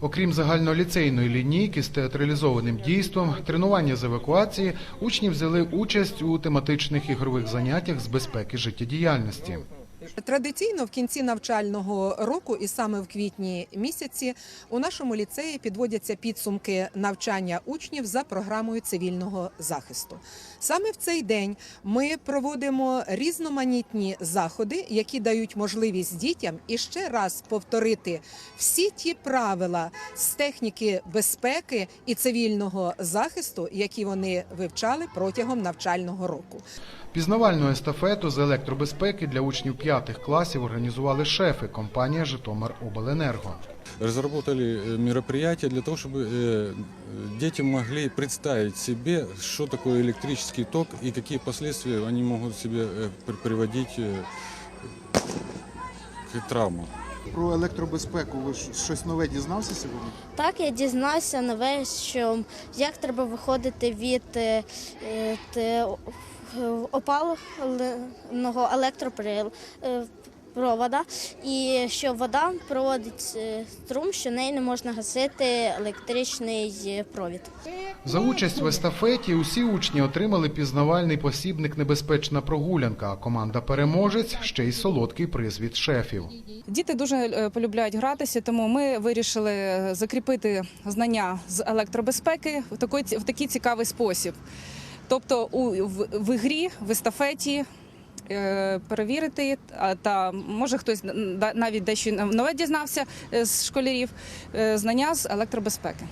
Окрім загальноліцейної лінійки з театралізованим дійством, тренування з евакуації, учні взяли участь у тематичних ігрових заняттях з безпеки життєдіяльності. Традиційно в кінці навчального року, і саме в квітні місяці, у нашому ліцеї підводяться підсумки навчання учнів за програмою цивільного захисту. Саме в цей день ми проводимо різноманітні заходи, які дають можливість дітям іще раз повторити всі ті правила з техніки безпеки і цивільного захисту, які вони вивчали протягом навчального року. Пізнавальну естафету з електробезпеки для учнів п'ятих класів організували шефи компанія Житомир Обленерго. разработали э, мероприятие для того, чтобы э, дети могли представить себе, что такое электрический ток и какие последствия они могут себе э, при- приводить э, к травмам. Про електробезпеку ви щось нове дізнався сьогодні? Так, я дізнався нове, що як треба виходити від е, е, те- електропровода, і що вода проводить е, струм, що нею не можна гасити електричний е, провід. За участь в естафеті усі учні отримали пізнавальний посібник Небезпечна прогулянка. А команда переможець ще й солодкий приз від шефів. Діти дуже е, полюбляють гратися, тому ми вирішили закріпити знання з електробезпеки в такий, в такий цікавий спосіб. Тобто у, в, в ігрі, в естафеті перевірити, а, та може хтось навіть дещо нове дізнався е, з школярів, е, знання з електробезпеки.